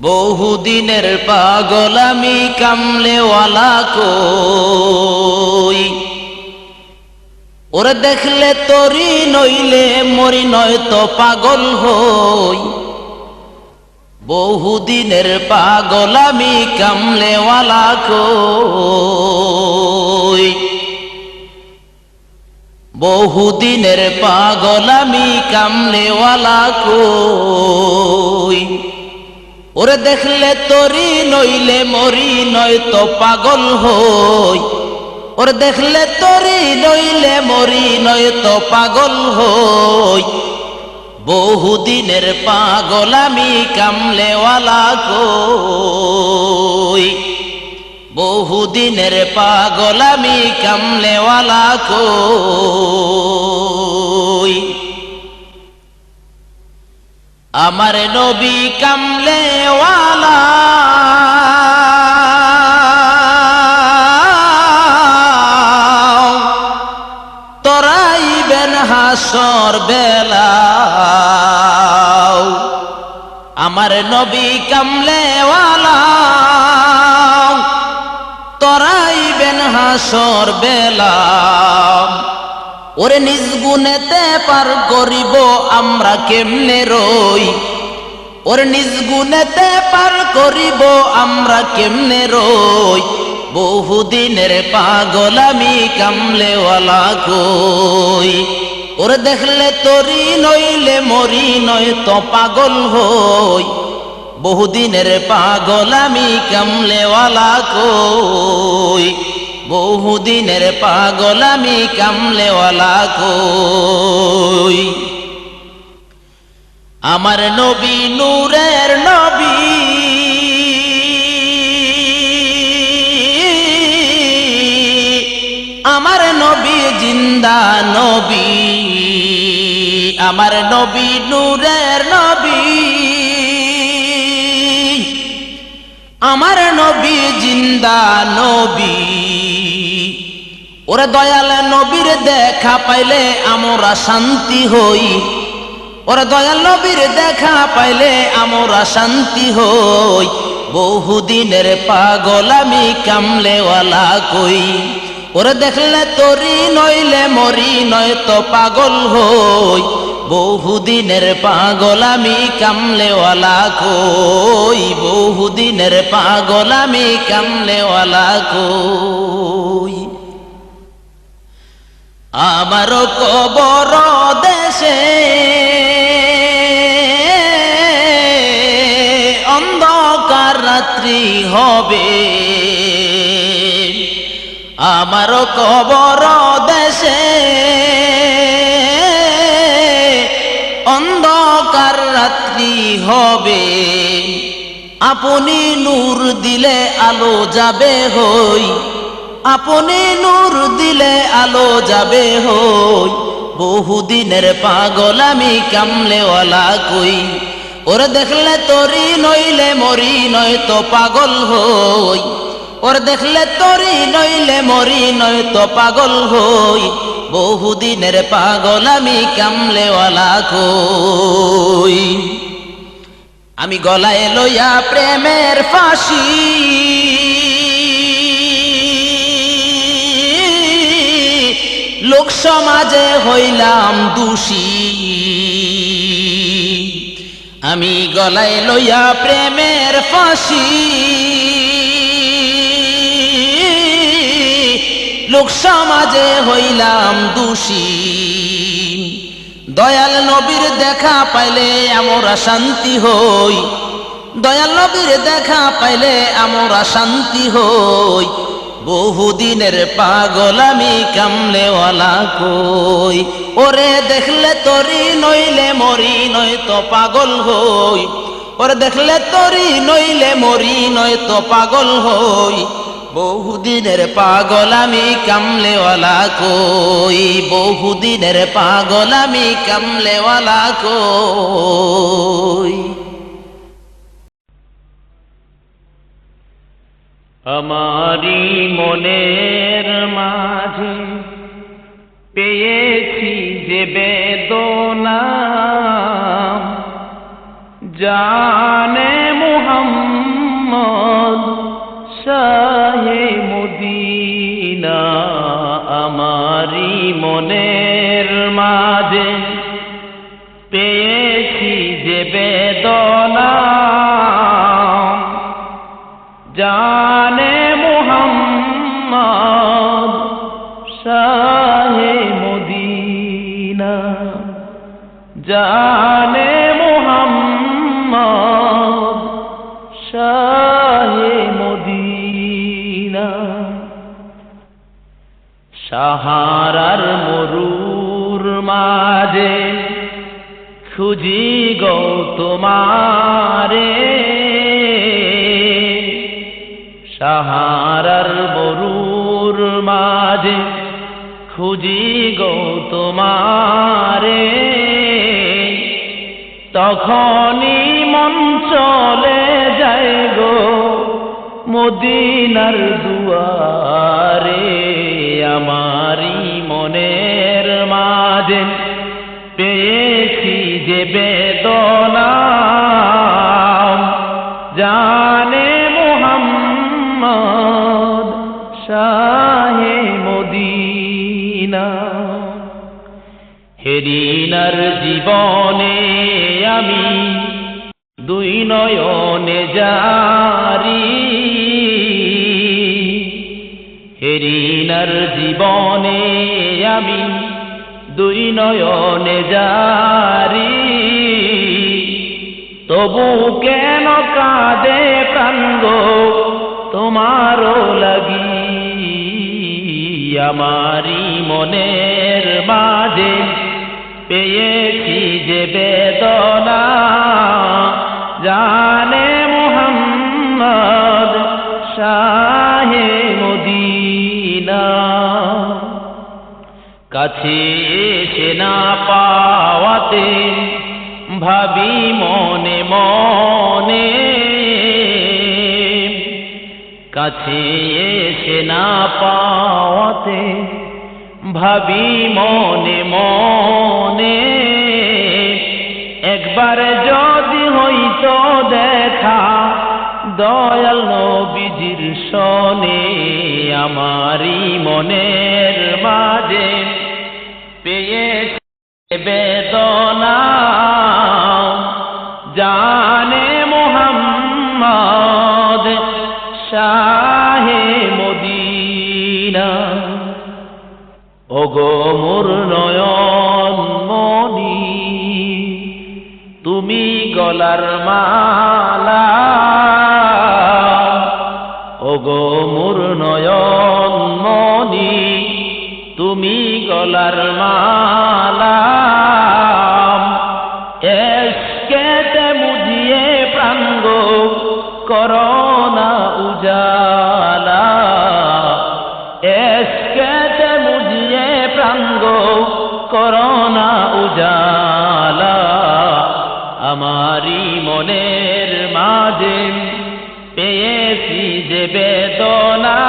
বহুদিনের পাগল আমি কামলেওয়ালা কই? ওরে দেখলে তরি নইলে মরি নয় তো পাগল হই। বহুদিনের পাগল আমি কামলেওয়ালা কই? বহুদিনের পাগল আমি কামলেওয়ালা কই? ওরে দেখলে তরি নইলে মরি নয় তো পাগল হই। ওরে দেখলে তরি নইলে মরি নয় তো পাগল হই। বহুদিনের পাগল আমি কামলেওয়ালা কই? বহুদিনের পাগল আমি কামলেওয়ালা কই? আমার নবী কামলে কামলেওয়ালা। তরাইবেন হাসর বেলা আমার নবী কামলে কামলেওয়ালা। তরাইবেন হাসর বেলা ওরে নিজ গুণেতে পার করিব, আমরা কেমনে রই? ওরে নিজ গুণেতে পার করিব, আমরা কেমনে রই? বহুদিনের পাগল আমি কামলেওয়ালা কই? ওরে দেখলে তরি নইলে মরি নয় তো পাগল হই। বহুদিনের পাগল আমি কামলেওয়ালা কই? বহুদিনের পাগল আমি কামলেওয়ালা কই? আমার নবী নূরের নবী। আমার নবী জিন্দা নবী। আমার নবী নূরের নবী। আমার নবী জিন্দা নবী। ওরে দয়াল নবীর দেখা পাইলে আমরা শান্তি হই। ওরে দয়াল নবীর দেখা পাইলে আমরা শান্তি হই। বহুদিনের পাগল আমি কামলেওয়ালা কই। ওরে দেখলে তরি নইলে মরি নয় তো পাগল হই। বহুদিনের পাগল আমি কামলেওয়ালা কই। বহুদিনের পাগল আমি কামলেওয়ালা কই। আমার কবর দেশে অন্ধকার রাত্রি হবে। আমার কবর দেশে অন্ধকার রাত্রি হবে। আপনি নূর দিলে আলো যাবে হই। আপনি নূর দিলে আলো যাবে হই। বহুদিনের পাগল আমি কামলেওয়ালা কই। ওরে দেখলে তরি নইলে মরি নয় তো পাগল হই। ওর দেখলে তরি নইলে মরি নয় তো পাগল হই। বহুদিনের পাগল আমি কামলেওয়ালা কই। আমি গলায় লইয়া প্রেমের ফাঁসি লোক সমাজে হইলাম দোষী। আমি গলায় লইয়া প্রেমের ফাঁসি। লোক সমাজে হইলাম দোষী। দয়াল নবীর দেখা পাইলে আমরা শান্তি হই। দয়াল নবীর দেখা পাইলে আমরা শান্তি হই। বহুদিনের পাগল আমি কামলেওয়ালা কই? ওরে দেখলে তরি নইলে মরি নয় তো পাগল হই। ওরে দেখলে তরি নইলে মরি নয় তো পাগল হই। বহুদিনের পাগল আমি কামলেওয়ালা কই? বহুদিনের পাগল আমি কামলেওয়ালা কই? আমারি মনের মাঝে পেয়েছি যে বেদনা। জানে মোহ মোহাম্মদ শাহে মদিনা, আমারি মনের মাঝে পেয়েছি যে বেদনা। জানে জানে মোহাম্মদ শাহে মদিনা। সাহারার মরুর মাঝে খুঁজি গো তোমারে। সাহারার মরুর মাঝে খুঁজি গো তোমারে। তখনই মন চলে যায় গো মদিনার দুয়ারে আমারি মনের মাঝে। পেয়েছি যে বেদনা, জানে মোহাম্মদ শাহে মদিনা। হেরিনার জীবনে আমি দুই নয়নে জারি হেরিনার জীবনে আমি দুই নয়নে জারি তবু কেন কাঁদে প্রাঙ্গ তোমারও লাগি? আমারি মনের মাঝে পেয়েছি যে বেদনা, জানে মোহাম্মদ শাহে মদিনা। কাছে এসে না পাওয়াতে ভাবি মনে মনে। কাছে এসে না পাওয়াতে ভাবি মনে মনে। একবার যদি হইতো দেখা, দয়াল নবীজির সনে আমারি মনের মাঝে। পেয়েছে বেদনা, জানে মোহাম্মদ শাহে। তুমি গলার মালা। ওগো মোর নয়ন মনি তুমি গলার মালা। এসকেতে মুজিয়ে প্রাঙ্গ করোনা মনের মাঝে পেয়েছি যে বেদনা।